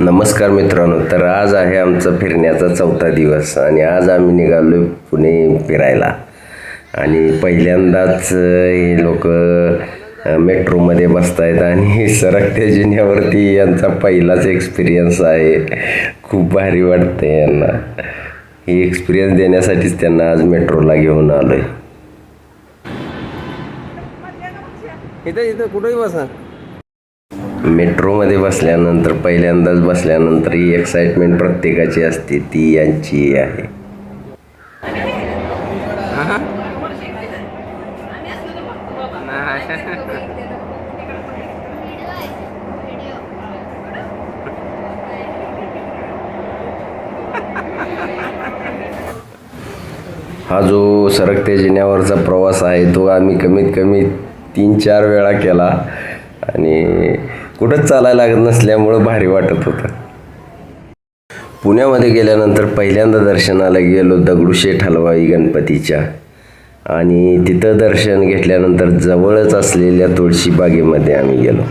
नमस्कार मित्रांनो तर आज आहे आमचा फिरण्याचा चौथा दिवस आणि आज आम्ही निघालो पुणे फिरायला. आणि पहिल्यांदाच हे लोक मेट्रोमध्ये बसतायत आणि सरकत्या जिन्यावरती. यांचा पहिलाच एक्सपिरियन्स आहे. खूप भारी वाटते यांना. ही एक्सपिरियन्स देण्यासाठीच त्यांना आज मेट्रोला घेऊन आलो आहे इथं इथं कुठेही बसा. मेट्रोमध्ये बसल्यानंतर पहिल्यांदाच बसल्यानंतर ही एक्साइटमेंट प्रत्येकाची असते ती यांची आहे. हा जो सरकते जिन्यावरचा प्रवास आहे तो आम्ही कमीत कमी तीन चार वेळा केला. आणि कुठंच चालायला लागत नसल्यामुळं भारी वाटत होतं. पुण्यामध्ये गेल्यानंतर पहिल्यांदा दर्शनाला गेलो दगडूशेठ हलवाई गणपतीच्या. आणि तिथं दर्शन घेतल्यानंतर जवळच असलेल्या तुळशी बागेमध्ये आम्ही गेलो.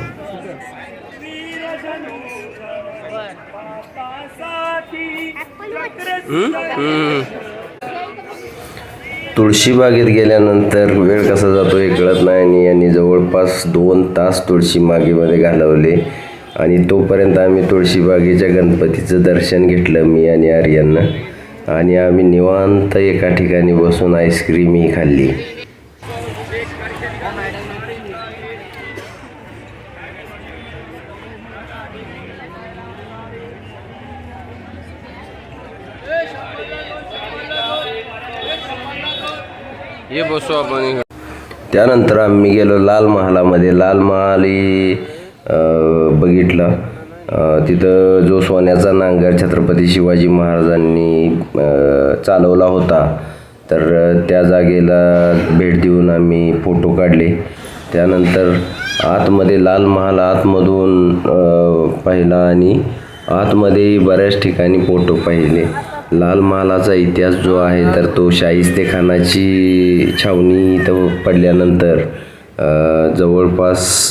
तुळशीबागेत गेल्यानंतर वेळ कसा जातो हे कळत नाही आणि यांनी जवळपास दोन तास तुळशीबागेमध्ये घालवले. आणि तोपर्यंत आम्ही तुळशीबागेच्या गणपतीचं दर्शन घेतलं मी आणि आर्यननं आणि आम्ही निवांत एका ठिकाणी बसून आईस्क्रीमही खाल्ली. हे बसू आपण त्यानंतर आम्ही गेलो लाल महालामध्ये. लाल महालही बघितलं. तिथं जो सोन्याचा नांगर छत्रपती शिवाजी महाराजांनी चालवला होता. तर त्या जागेला भेट देऊन आम्ही फोटो काढले. त्यानंतर आतमध्ये लाल महाल आतमधून पाहिला आणि आतमध्ये बऱ्याच ठिकाणी फोटो पाहिले. लाल महालाचा इतिहास जो आहे तर तो शाहिस्ते खानाची छावणी इथं पडल्यानंतर जवळपास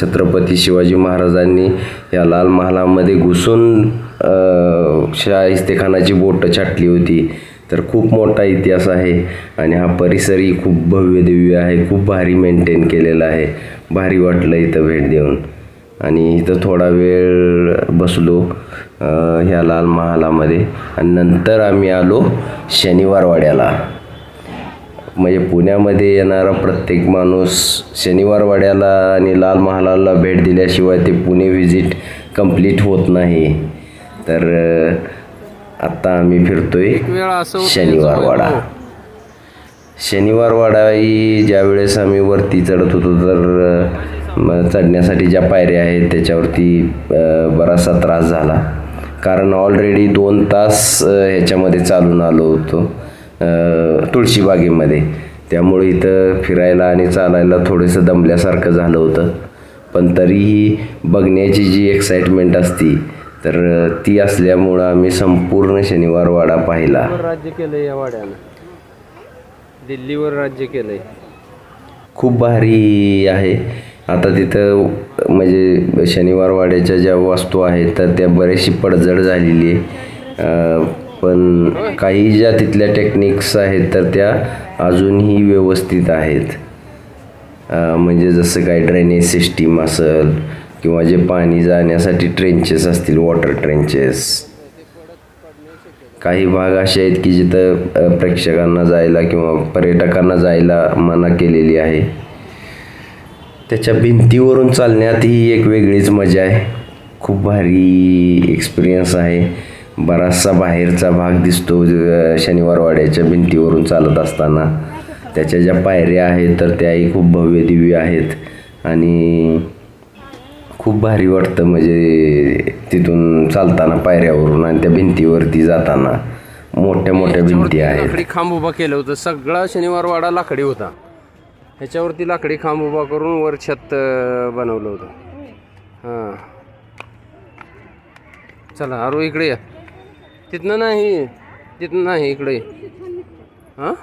छत्रपती शिवाजी महाराजांनी या लाल महालामध्ये घुसून शाहिस्तेखानाची शाहिस्ते खानाची बोटं छाटली होती. तर खूप मोठा इतिहास आहे आणि हा परिसरही खूप भव्य दिव्य आहे खूप भारी मेंटेन केलेला आहे. भारी वाटलं इथं भेट देऊन. आणि इथं थोडा वेळ बसलो ह्या लाल महालामध्ये. आणि नंतर आम्ही आलो शनिवार वाड्याला म्हणजे पुण्यामध्ये येणारा प्रत्येक माणूस शनिवार वाड्याला आणि लाल महालाला भेट दिल्याशिवाय ते पुणे व्हिजिट कंप्लीट होत नाही. तर आत्ता आम्ही फिरतोय वेळ असं होतं शनिवार याचं वाडा वैभव. शनिवार वाडा ही ज्यावेळेस आम्ही वरती चढत होतो तर अ, म- चढण्यासाठी ज्या पायऱ्या आहेत त्याच्यावरती बराचसा त्रास झाला. कारण ऑलरेडी दोन तास ह्याच्यामध्ये चालून आलो होतो तुळशीबागेमध्ये त्यामुळे इथं फिरायला आणि चालायला थोडंसं दमल्यासारखं झालं होतं. पण तरीही बघण्याची जी एक्साइटमेंट असती तर ती असल्यामुळं आम्ही संपूर्ण शनिवार वाडा पाहिला. राज्य केलंय या वाड्यानं? दिल्लीवर राज्य केलंय. खूप भारी आहे. आता तिथं म्हणजे शनिवार वाड्याच्या ज्या वस्तू आहेत तर त्या बरेचशी पडझड झालेली आहे. पण काही ज्या तिथल्या टेक्निक्स आहेत तर त्या अजूनही व्यवस्थित आहेत. म्हणजे जसं काय ड्रेनेज सिस्टीम असेल किंवा जे पाणी जाण्यासाठी ट्रेंचेस असतील वॉटर ट्रेंचेस काही भाग असे आहेत की जिथं प्रेक्षकांना जायला किंवा पर्यटकांना जायला मना केलेली आहे. त्याच्या भिंतीवरून चालण्यात ही एक वेगळीच मजा आहे. खूप भारी एक्सपिरियन्स आहे. बराचसा बाहेरचा भाग दिसतो अ, शनिवार वाड्याच्या भिंतीवरून चालत असताना. त्याच्या ज्या पायऱ्या आहेत तर त्याही खूप भव्य दिव्य आहेत. आणि खूप भारी वाटतं म्हणजे तिथून चालताना पायऱ्यावरून आणि त्या भिंतीवरती जाताना. मोठ्या मोठ्या भिंती आहेत. लाकडी खांब उभा केलं होतं. सगळा शनिवार वाडा लाकडी होता. ह्याच्यावरती लाकडी खांब उभा करून वर छत बनवलं होतं. हां. चला अरू इकडे या. तिथनं नाही तिथनं नाही इकडे. हां?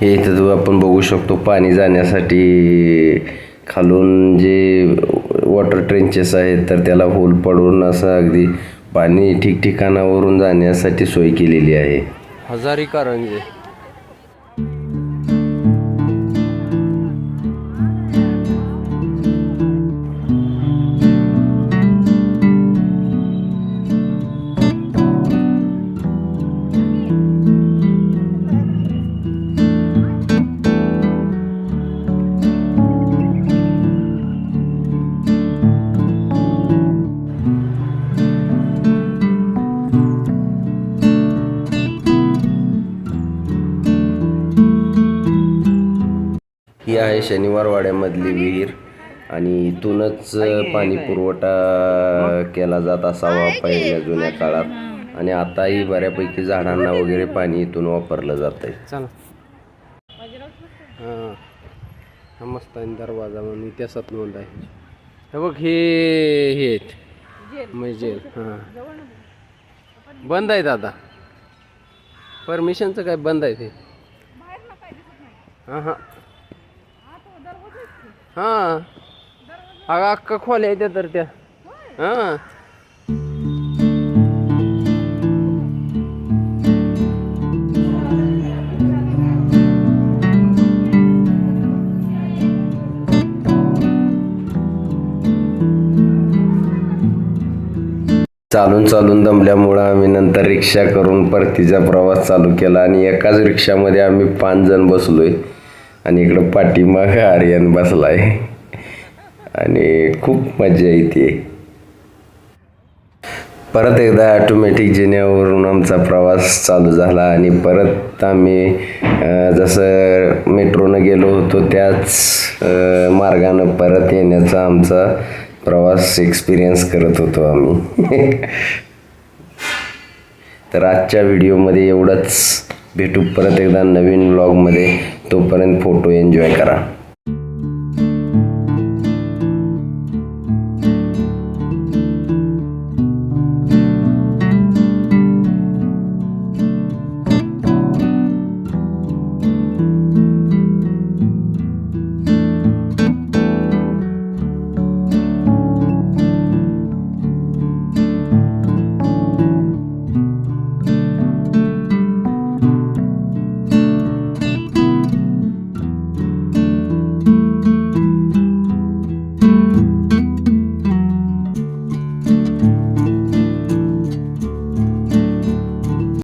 हे इथं आपण बघू शकतो पाणी जाण्यासाठी खालून जे वॉटर ट्रेंचेस आहेत तर त्याला होल पडून असं अगदी पाणी ठिकठिकाणावरून जाण्यासाठी सोय केलेली आहे. हजारिका कारंजे ही आहे शनिवार वाड्यामधली विहीर आणि इथूनच पाणी पुरवठा केला जात असावा पहिल्या जुन्या काळात. आणि आताही बऱ्यापैकी झाडांना वगैरे पाणी इथून वापरलं जात आहे. चला. हां. हा मस्त आहे दरवाजा म्हणून इतिहासात नोंद आहे. हे बघ हे हे आहेत. म्हणजे हां. बंद आहेत आता परमिशनचं काय बंद आहे ते? हां हां. हां. अगं अक्का खोल्या त्या तर त्या. हां. चालून चालून दमल्यामुळं आम्ही नंतर रिक्षा करून परतीचा प्रवास चालू केला आणि एकाच रिक्षामध्ये आम्ही पाच जण बसलोय. आणि इकडं पाठीमाग आर्यन बसलाय. आणि खूप मजा येते. परत एकदा ऑटोमॅटिक जिन्यावरून आमचा प्रवास चालू झाला आणि परत आम्ही जसं मेट्रोनं गेलो होतो त्याच मार्गानं परत येण्याचा आमचा प्रवास एक्सपिरियन्स करत होतो आम्ही. तर आजच्या व्हिडिओमध्ये एवढंच. भेटू. परत एकदा नवीन ब्लॉगमध्ये तोपर्यंत फोटो एन्जॉय करा.